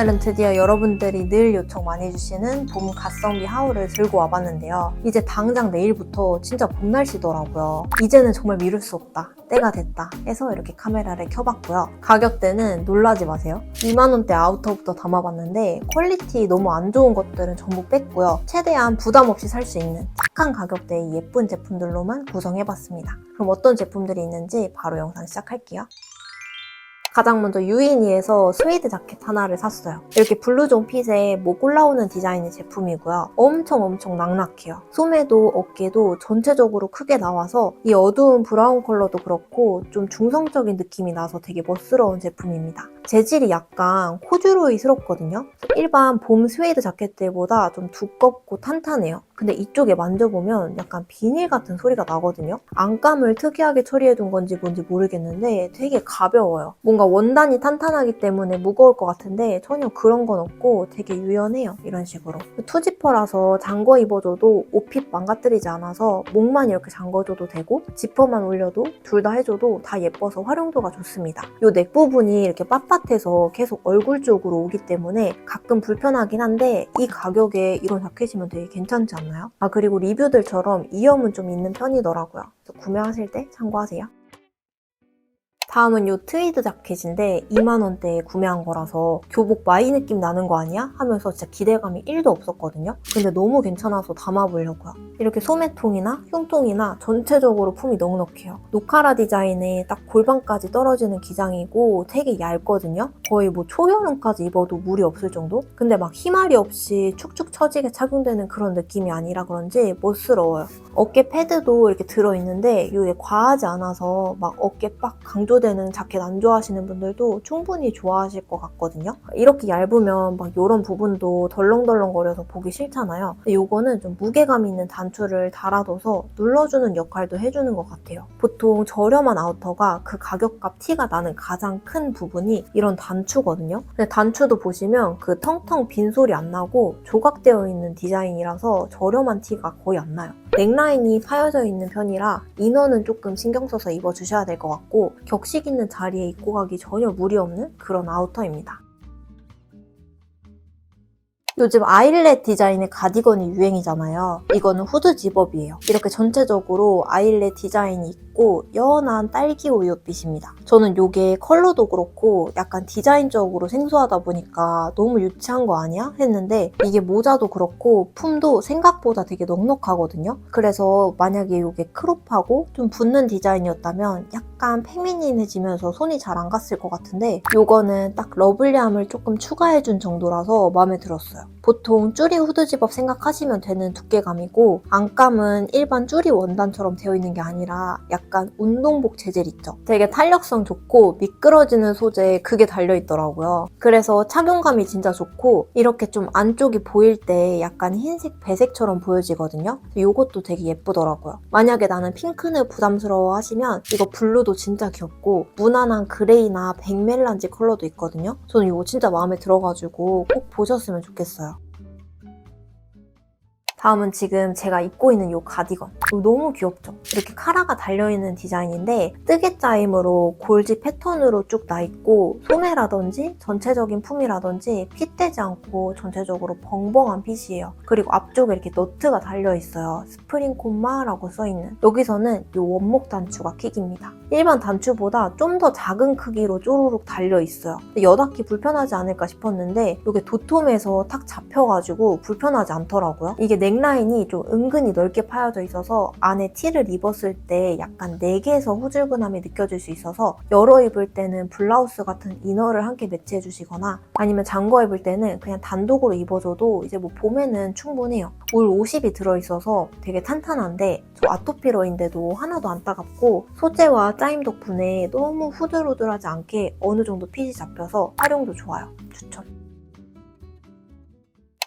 오늘은 드디어 여러분들이 늘 요청 많이 해주시는 봄 가성비 하울을 들고 와봤는데요. 이제 당장 내일부터 진짜 봄 날씨더라고요. 이제는 정말 미룰 수 없다. 때가 됐다. 해서 이렇게 카메라를 켜봤고요. 가격대는 놀라지 마세요. 2만원대 아우터부터 담아봤는데 퀄리티 너무 안 좋은 것들은 전부 뺐고요. 최대한 부담 없이 살 수 있는 착한 가격대의 예쁜 제품들로만 구성해봤습니다. 그럼 어떤 제품들이 있는지 바로 영상 시작할게요. 가장 먼저 유인이에서 스웨이드 자켓 하나를 샀어요. 이렇게 블루존 핏에 목 올라오는 디자인의 제품이고요. 엄청 엄청 낙낙해요. 소매도 어깨도 전체적으로 크게 나와서 이 어두운 브라운 컬러도 그렇고 좀 중성적인 느낌이 나서 되게 멋스러운 제품입니다. 재질이 약간 코듀로이스럽거든요. 일반 봄 스웨이드 자켓들보다 좀 두껍고 탄탄해요. 근데 이쪽에 만져보면 약간 비닐 같은 소리가 나거든요. 안감을 특이하게 처리해둔 건지 뭔지 모르겠는데 되게 가벼워요. 뭔가 원단이 탄탄하기 때문에 무거울 것 같은데 전혀 그런 건 없고 되게 유연해요. 이런 식으로. 투지퍼라서 잠궈 입어줘도 옷핏 망가뜨리지 않아서 목만 이렇게 잠궈줘도 되고 지퍼만 올려도 둘 다 해줘도 다 예뻐서 활용도가 좋습니다. 이 넥 부분이 이렇게 빳빳해서 계속 얼굴 쪽으로 오기 때문에 가끔 불편하긴 한데 이 가격에 이런 자켓이면 되게 괜찮지 않나요? 아 그리고 리뷰들처럼 이염은 좀 있는 편이더라고요. 구매하실 때 참고하세요. 다음은 이 트위드 자켓인데 2만원대에 구매한 거라서 교복 마이 느낌 나는 거 아니야? 하면서 진짜 기대감이 1도 없었거든요. 근데 너무 괜찮아서 담아보려고요. 이렇게 소매통이나 흉통이나 전체적으로 품이 넉넉해요. 노카라 디자인에 딱 골반까지 떨어지는 기장이고 되게 얇거든요. 거의 뭐 초여름까지 입어도 무리 없을 정도? 근데 막 희마리 없이 축축 처지게 착용되는 그런 느낌이 아니라 그런지 멋스러워요. 어깨 패드도 이렇게 들어있는데 이게 과하지 않아서 막 어깨 빡 강조되는 자켓 안 좋아하시는 분들도 충분히 좋아하실 것 같거든요. 이렇게 얇으면 막 이런 부분도 덜렁덜렁거려서 보기 싫잖아요. 이거는 좀 무게감 있는 단추를 달아둬서 눌러주는 역할도 해주는 것 같아요. 보통 저렴한 아우터가 그 가격값 티가 나는 가장 큰 부분이 이런 단추거든요. 근데 단추도 보시면 그 텅텅 빈 소리 안 나고 조각되어 있는 디자인이라서 저렴한 티가 거의 안 나요. 넥라인 이 파여져 있는 편이라 이너는 조금 신경 써서 입어주셔야 될 것 같고 격식 있는 자리에 입고 가기 전혀 무리 없는 그런 아우터입니다. 요즘 아일렛 디자인의 가디건이 유행이잖아요. 이거는 후드 집업이에요. 이렇게 전체적으로 아일렛 디자인이 있고 연한 딸기 우유빛입니다. 저는 이게 컬러도 그렇고 약간 디자인적으로 생소하다 보니까 너무 유치한 거 아니야? 했는데 이게 모자도 그렇고 품도 생각보다 되게 넉넉하거든요. 그래서 만약에 이게 크롭하고 좀 붙는 디자인이었다면 약간 페미닌해지면서 손이 잘 안 갔을 것 같은데 이거는 딱 러블리함을 조금 추가해준 정도라서 마음에 들었어요. 보통 쭈리 후드 집업 생각하시면 되는 두께감이고 안감은 일반 쭈리 원단처럼 되어 있는 게 아니라 약간 운동복 재질 있죠. 되게 탄력성 좋고 미끄러지는 소재에 그게 달려있더라고요. 그래서 착용감이 진짜 좋고 이렇게 좀 안쪽이 보일 때 약간 흰색 배색처럼 보여지거든요. 이것도 되게 예쁘더라고요. 만약에 나는 핑크는 부담스러워 하시면 이거 블루도 진짜 귀엽고 무난한 그레이나 백멜란지 컬러도 있거든요. 저는 이거 진짜 마음에 들어가지고 꼭 보셨으면 좋겠어요. yourself. 다음은 지금 제가 입고 있는 이 가디건. 이거 너무 귀엽죠? 이렇게 카라가 달려있는 디자인인데 뜨개 짜임으로 골지 패턴으로 쭉 나있고 소매라든지 전체적인 품이라든지 핏되지 않고 전체적으로 벙벙한 핏이에요. 그리고 앞쪽에 이렇게 너트가 달려있어요. 스프링 콤마라고 써있는. 여기서는 이 원목 단추가 킥입니다. 일반 단추보다 좀 더 작은 크기로 쪼르륵 달려있어요. 여닫기 불편하지 않을까 싶었는데 이게 도톰해서 탁 잡혀가지고 불편하지 않더라고요. 이게 넥라인이 좀 은근히 넓게 파여져 있어서 안에 티를 입었을 때 약간 내게에서 후줄근함이 느껴질 수 있어서 열어 입을 때는 블라우스 같은 이너를 함께 매치해 주시거나 아니면 잠궈 입을 때는 그냥 단독으로 입어줘도 이제 뭐 봄에는 충분해요. 올 50이 들어있어서 되게 탄탄한데 저 아토피러인데도 하나도 안 따갑고 소재와 짜임 덕분에 너무 후들후들하지 않게 어느 정도 핏이 잡혀서 활용도 좋아요. 추천.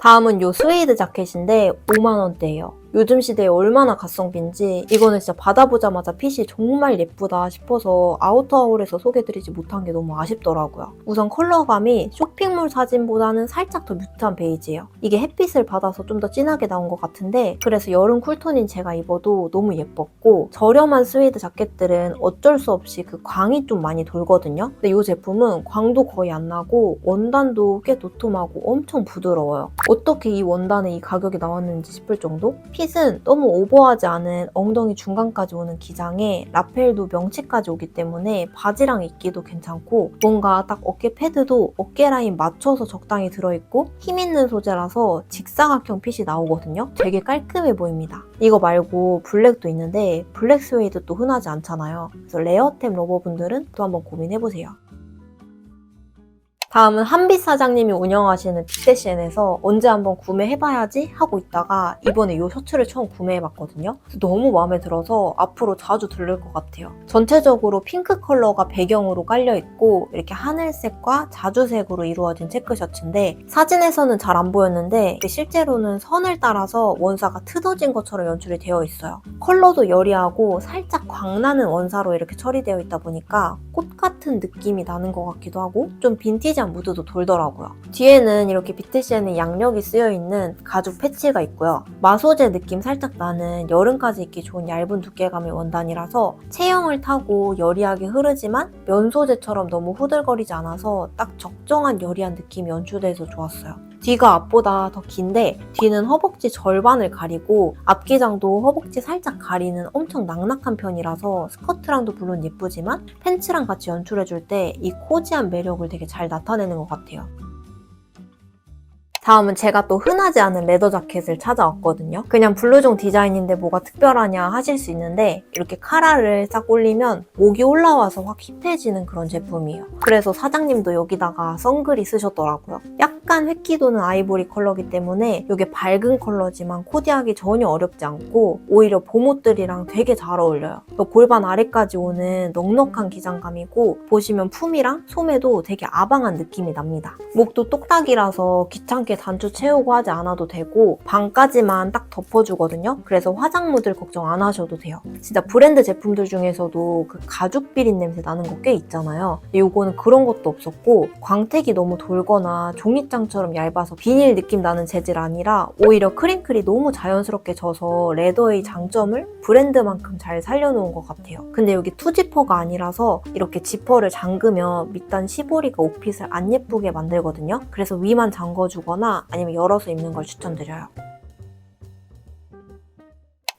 다음은 요 스웨이드 자켓인데 5만원대예요. 요즘 시대에 얼마나 가성비인지 이거는 진짜 받아보자마자 핏이 정말 예쁘다 싶어서 아우터하울에서 소개드리지 못한 게 너무 아쉽더라고요. 우선 컬러감이 쇼핑몰 사진보다는 살짝 더 뮤트한 베이지예요. 이게 햇빛을 받아서 좀 더 진하게 나온 것 같은데 그래서 여름 쿨톤인 제가 입어도 너무 예뻤고 저렴한 스웨이드 자켓들은 어쩔 수 없이 그 광이 좀 많이 돌거든요. 근데 이 제품은 광도 거의 안 나고 원단도 꽤 도톰하고 엄청 부드러워요. 어떻게 이 원단에 이 가격이 나왔는지 싶을 정도? 핏은 너무 오버하지 않은 엉덩이 중간까지 오는 기장에 라펠도 명치까지 오기 때문에 바지랑 입기도 괜찮고 뭔가 딱 어깨 패드도 어깨 라인 맞춰서 적당히 들어있고 힘 있는 소재라서 직사각형 핏이 나오거든요. 되게 깔끔해 보입니다. 이거 말고 블랙도 있는데 블랙 스웨이드 또 흔하지 않잖아요. 그래서 레어템 러버분들은 또 한번 고민해보세요. 다음은 한빛 사장님이 운영하시는 빅대시엔에서 언제 한번 구매해봐야지 하고 있다가 이번에 이 셔츠를 처음 구매해봤거든요. 너무 마음에 들어서 앞으로 자주 들를 것 같아요. 전체적으로 핑크 컬러가 배경으로 깔려있고 이렇게 하늘색과 자주색으로 이루어진 체크 셔츠인데 사진에서는 잘 안 보였는데 실제로는 선을 따라서 원사가 트어진 것처럼 연출이 되어 있어요. 컬러도 여리하고 살짝 광나는 원사로 이렇게 처리되어 있다 보니까 꽃 같은 느낌이 나는 것 같기도 하고 좀 빈티지 한 무드도 돌더라고요. 뒤에는 이렇게 비트시에는 양력이 쓰여있는 가죽 패치가 있고요. 마소제 느낌 살짝 나는 여름까지 입기 좋은 얇은 두께감의 원단이라서 체형을 타고 여리하게 흐르지만 면 소재처럼 너무 후들거리지 않아서 딱 적정한 여리한 느낌이 연출돼서 좋았어요. 뒤가 앞보다 더 긴데 뒤는 허벅지 절반을 가리고 앞기장도 허벅지 살짝 가리는 엄청 낙낙한 편이라서 스커트랑도 물론 예쁘지만 팬츠랑 같이 연출해줄 때 이 코지한 매력을 되게 잘 나타내는 것 같아요. 다음은 제가 또 흔하지 않은 레더 자켓을 찾아왔거든요. 그냥 블루종 디자인인데 뭐가 특별하냐 하실 수 있는데 이렇게 카라를 싹 올리면 목이 올라와서 확 힙해지는 그런 제품이에요. 그래서 사장님도 여기다가 선글이 쓰셨더라고요. 약간 획기 도는 아이보리 컬러기 때문에 이게 밝은 컬러지만 코디하기 전혀 어렵지 않고 오히려 봄옷들이랑 되게 잘 어울려요. 또 골반 아래까지 오는 넉넉한 기장감이고 보시면 품이랑 소매도 되게 아방한 느낌이 납니다. 목도 똑딱이라서 귀찮게 단추 채우고 하지 않아도 되고 반까지만 딱 덮어주거든요. 그래서 화장무들 걱정 안 하셔도 돼요. 진짜 브랜드 제품들 중에서도 그 가죽 비린 냄새 나는 거 꽤 있잖아요. 이거는 그런 것도 없었고 광택이 너무 돌거나 종이장처럼 얇아서 비닐 느낌 나는 재질 아니라 오히려 크링클이 너무 자연스럽게 져서 레더의 장점을 브랜드만큼 잘 살려놓은 것 같아요. 근데 여기 투지퍼가 아니라서 이렇게 지퍼를 잠그면 밑단 시보리가 옷핏을 안 예쁘게 만들거든요. 그래서 위만 잠궈주 거나 아니면 열어서 입는 걸 추천드려요.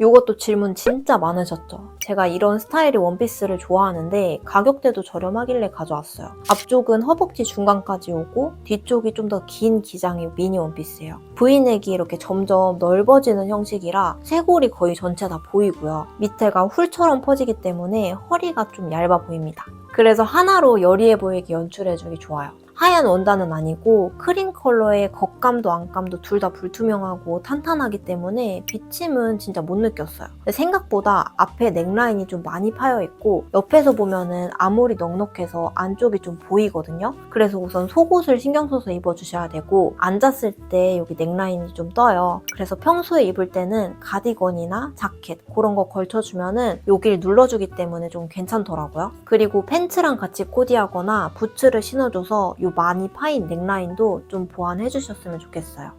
이것도 질문 진짜 많으셨죠? 제가 이런 스타일의 원피스를 좋아하는데 가격대도 저렴하길래 가져왔어요. 앞쪽은 허벅지 중간까지 오고 뒤쪽이 좀 더 긴 기장의 미니 원피스예요. V넥이 이렇게 점점 넓어지는 형식이라 쇄골이 거의 전체 다 보이고요. 밑에가 훌처럼 퍼지기 때문에 허리가 좀 얇아 보입니다. 그래서 하나로 여리해 보이게 연출해주기 좋아요. 하얀 원단은 아니고 크림 컬러의 겉감도 안감도 둘 다 불투명하고 탄탄하기 때문에 비침은 진짜 못 느꼈어요. 생각보다 앞에 넥라인이 좀 많이 파여 있고 옆에서 보면은 아무리 넉넉해서 안쪽이 좀 보이거든요. 그래서 우선 속옷을 신경 써서 입어주셔야 되고 앉았을 때 여기 넥라인이 좀 떠요. 그래서 평소에 입을 때는 가디건이나 자켓 그런 거 걸쳐주면은 여기를 눌러주기 때문에 좀 괜찮더라고요. 그리고 팬츠랑 같이 코디하거나 부츠를 신어줘서 이 많이 파인 넥라인도 좀 보완해 주셨으면 좋겠어요.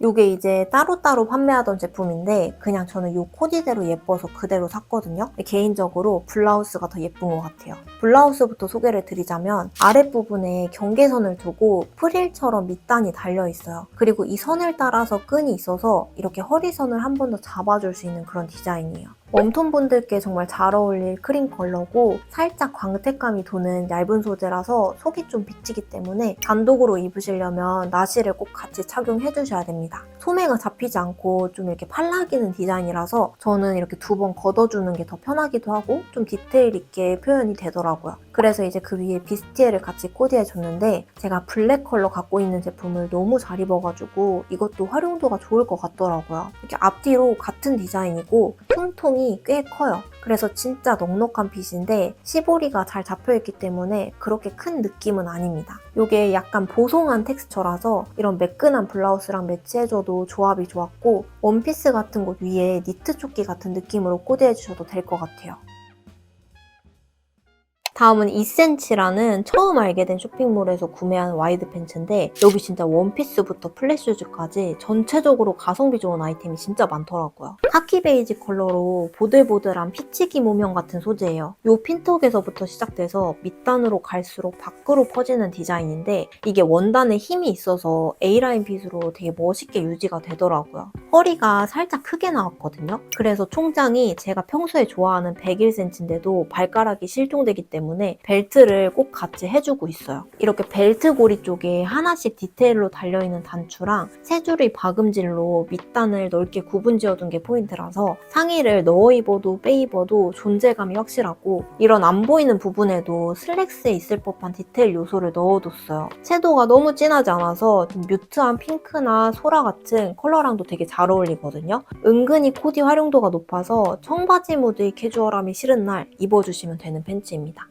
이게 이제 따로따로 판매하던 제품인데 그냥 저는 이 코디대로 예뻐서 그대로 샀거든요. 개인적으로 블라우스가 더 예쁜 것 같아요. 블라우스부터 소개를 드리자면 아랫부분에 경계선을 두고 프릴처럼 밑단이 달려있어요. 그리고 이 선을 따라서 끈이 있어서 이렇게 허리선을 한 번 더 잡아줄 수 있는 그런 디자인이에요. 웜톤 분들께 정말 잘 어울릴 크림 컬러고 살짝 광택감이 도는 얇은 소재라서 속이 좀 비치기 때문에 단독으로 입으시려면 나시를 꼭 같이 착용해 주셔야 됩니다. 소매가 잡히지 않고 좀 이렇게 팔라기는 디자인이라서 저는 이렇게 두 번 걷어주는 게 더 편하기도 하고 좀 디테일 있게 표현이 되더라고요. 그래서 이제 그 위에 비스티에를 같이 코디해줬는데 제가 블랙 컬러 갖고 있는 제품을 너무 잘 입어가지고 이것도 활용도가 좋을 것 같더라고요. 이렇게 앞뒤로 같은 디자인이고 품통이 꽤 커요. 그래서 진짜 넉넉한 핏인데 시보리가 잘 잡혀있기 때문에 그렇게 큰 느낌은 아닙니다. 이게 약간 보송한 텍스처라서 이런 매끈한 블라우스랑 매치해줘도 조합이 좋았고 원피스 같은 곳 위에 니트 조끼 같은 느낌으로 코디해주셔도 될 것 같아요. 다음은 2cm라는 처음 알게 된 쇼핑몰에서 구매한 와이드 팬츠인데 여기 진짜 원피스부터 플랫슈즈까지 전체적으로 가성비 좋은 아이템이 진짜 많더라고요. 카키 베이지 컬러로 보들보들한 피치기 모면 같은 소재예요. 이 핀턱에서부터 시작돼서 밑단으로 갈수록 밖으로 퍼지는 디자인인데 이게 원단에 힘이 있어서 A라인 핏으로 되게 멋있게 유지가 되더라고요. 허리가 살짝 크게 나왔거든요. 그래서 총장이 제가 평소에 좋아하는 101cm인데도 발가락이 실종되기 때문에 벨트를 꼭 같이 해주고 있어요. 이렇게 벨트 고리 쪽에 하나씩 디테일로 달려있는 단추랑 세 줄의 박음질로 밑단을 넓게 구분 지어둔 게 포인트라서 상의를 넣어 입어도 빼 입어도 존재감이 확실하고 이런 안 보이는 부분에도 슬랙스에 있을 법한 디테일 요소를 넣어뒀어요. 채도가 너무 진하지 않아서 좀 뮤트한 핑크나 소라 같은 컬러랑도 되게 잘 어울리거든요. 은근히 코디 활용도가 높아서 청바지 무드의 캐주얼함이 싫은 날 입어주시면 되는 팬츠입니다.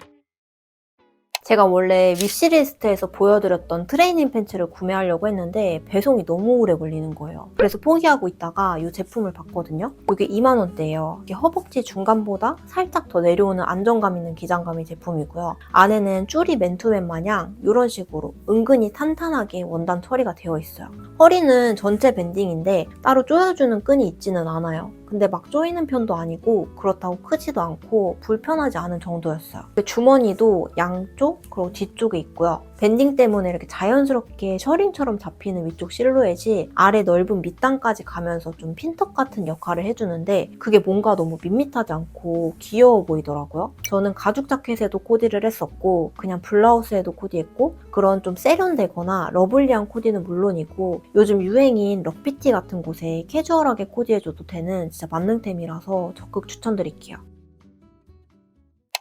제가 원래 위시리스트에서 보여드렸던 트레이닝 팬츠를 구매하려고 했는데 배송이 너무 오래 걸리는 거예요. 그래서 포기하고 있다가 이 제품을 봤거든요. 이게 2만원대예요. 이게 허벅지 중간보다 살짝 더 내려오는 안정감 있는 기장감의 제품이고요. 안에는 쭈리 맨투맨 마냥 이런 식으로 은근히 탄탄하게 원단 처리가 되어 있어요. 허리는 전체 밴딩인데 따로 조여주는 끈이 있지는 않아요. 근데 막 조이는 편도 아니고 그렇다고 크지도 않고 불편하지 않은 정도였어요. 주머니도 양쪽 그리고 뒤쪽에 있고요. 밴딩 때문에 이렇게 자연스럽게 셔링처럼 잡히는 위쪽 실루엣이 아래 넓은 밑단까지 가면서 좀 핀턱 같은 역할을 해주는데 그게 뭔가 너무 밋밋하지 않고 귀여워 보이더라고요. 저는 가죽 자켓에도 코디를 했었고 그냥 블라우스에도 코디했고 그런 좀 세련되거나 러블리한 코디는 물론이고 요즘 유행인 럭피티 같은 곳에 캐주얼하게 코디해줘도 되는 진짜 만능템이라서 적극 추천드릴게요.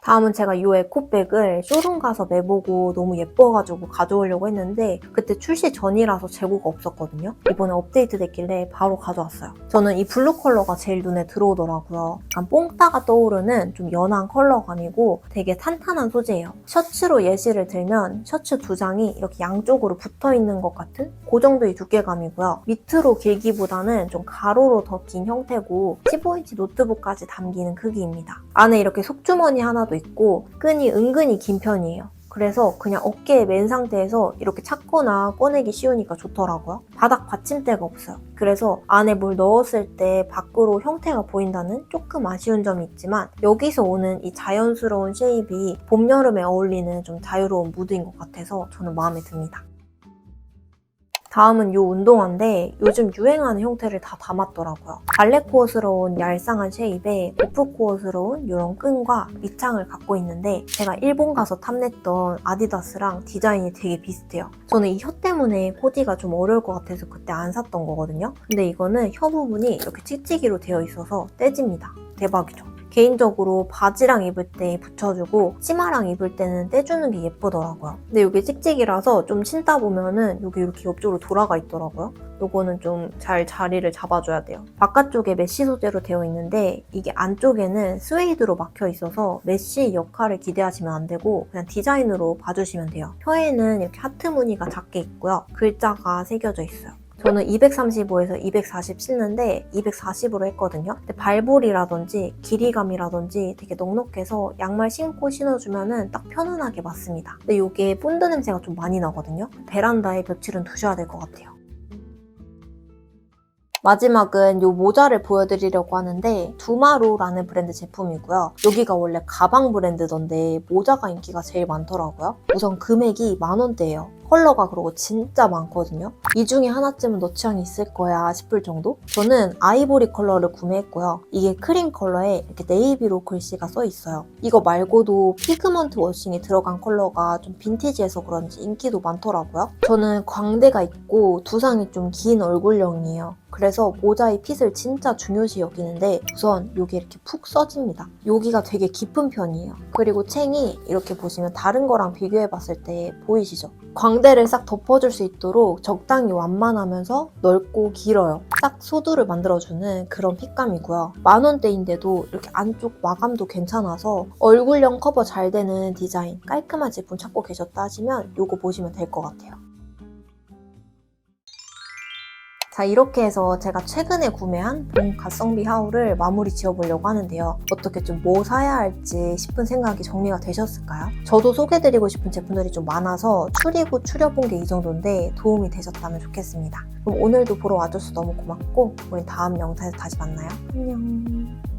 다음은 제가 이 에코백을 쇼룸 가서 매보고 너무 예뻐가지고 가져오려고 했는데 그때 출시 전이라서 재고가 없었거든요. 이번에 업데이트 됐길래 바로 가져왔어요. 저는 이 블루 컬러가 제일 눈에 들어오더라고요. 약간 뽕따가 떠오르는 좀 연한 컬러감이고 되게 탄탄한 소재예요. 셔츠로 예시를 들면 셔츠 두 장이 이렇게 양쪽으로 붙어있는 것 같은 그 정도의 두께감이고요. 밑으로 길기보다는 좀 가로로 더 긴 형태고 15인치 노트북까지 담기는 크기입니다. 안에 이렇게 속주머니 하나도 있고 끈이 은근히 긴 편이에요. 그래서 그냥 어깨에 맨 상태에서 이렇게 찾거나 꺼내기 쉬우니까 좋더라고요. 바닥 받침대가 없어요. 그래서 안에 뭘 넣었을 때 밖으로 형태가 보인다는 조금 아쉬운 점이 있지만 여기서 오는 이 자연스러운 쉐입이 봄, 여름에 어울리는 좀 자유로운 무드인 것 같아서 저는 마음에 듭니다. 다음은 이 운동화인데 요즘 유행하는 형태를 다 담았더라고요. 발레코어스러운 얄쌍한 쉐입에 오프코어스러운 이런 끈과 밑창을 갖고 있는데 제가 일본 가서 탐냈던 아디다스랑 디자인이 되게 비슷해요. 저는 이 혀 때문에 코디가 좀 어려울 것 같아서 그때 안 샀던 거거든요. 근데 이거는 혀 부분이 이렇게 찍찍이로 되어 있어서 떼집니다. 대박이죠. 개인적으로 바지랑 입을 때 붙여주고 치마랑 입을 때는 떼주는 게 예쁘더라고요. 근데 이게 찍찍이라서 좀 신다 보면은 여기 이렇게 옆쪽으로 돌아가 있더라고요. 요거는 좀 잘 자리를 잡아줘야 돼요. 바깥쪽에 메쉬 소재로 되어 있는데 이게 안쪽에는 스웨이드로 막혀 있어서 메쉬 역할을 기대하시면 안 되고 그냥 디자인으로 봐주시면 돼요. 혀에는 이렇게 하트 무늬가 작게 있고요. 글자가 새겨져 있어요. 저는 235에서 240 신는데 240으로 했거든요. 근데 발볼이라든지 길이감이라든지 되게 넉넉해서 양말 신고 신어주면 딱 편안하게 맞습니다. 근데 이게 본드 냄새가 좀 많이 나거든요. 베란다에 며칠은 두셔야 될 것 같아요. 마지막은 이 모자를 보여드리려고 하는데 두마루라는 브랜드 제품이고요. 여기가 원래 가방 브랜드던데 모자가 인기가 제일 많더라고요. 우선 금액이 만 원대예요. 컬러가 그러고 진짜 많거든요. 이 중에 하나쯤은 너 취향이 있을 거야 싶을 정도? 저는 아이보리 컬러를 구매했고요. 이게 크림 컬러에 이렇게 네이비로 글씨가 써 있어요. 이거 말고도 피그먼트 워싱이 들어간 컬러가 좀 빈티지해서 그런지 인기도 많더라고요. 저는 광대가 있고 두상이 좀 긴 얼굴형이에요. 그래서 모자의 핏을 진짜 중요시 여기는데 우선 여기 이렇게 푹 써집니다. 여기가 되게 깊은 편이에요. 그리고 챙이 이렇게 보시면 다른 거랑 비교해 봤을 때 보이시죠? 광대를 싹 덮어줄 수 있도록 적당히 완만하면서 넓고 길어요. 딱 소두를 만들어주는 그런 핏감이고요. 만 원대인데도 이렇게 안쪽 마감도 괜찮아서 얼굴형 커버 잘 되는 디자인 깔끔한 제품 찾고 계셨다 하시면 이거 보시면 될 것 같아요. 자 이렇게 해서 제가 최근에 구매한 봄 가성비 하울을 마무리 지어보려고 하는데요. 어떻게 좀 뭐 사야 할지 싶은 생각이 정리가 되셨을까요? 저도 소개드리고 싶은 제품들이 좀 많아서 추리고 추려본 게 이 정도인데 도움이 되셨다면 좋겠습니다. 그럼 오늘도 보러 와줘서 너무 고맙고 우리 다음 영상에서 다시 만나요. 안녕.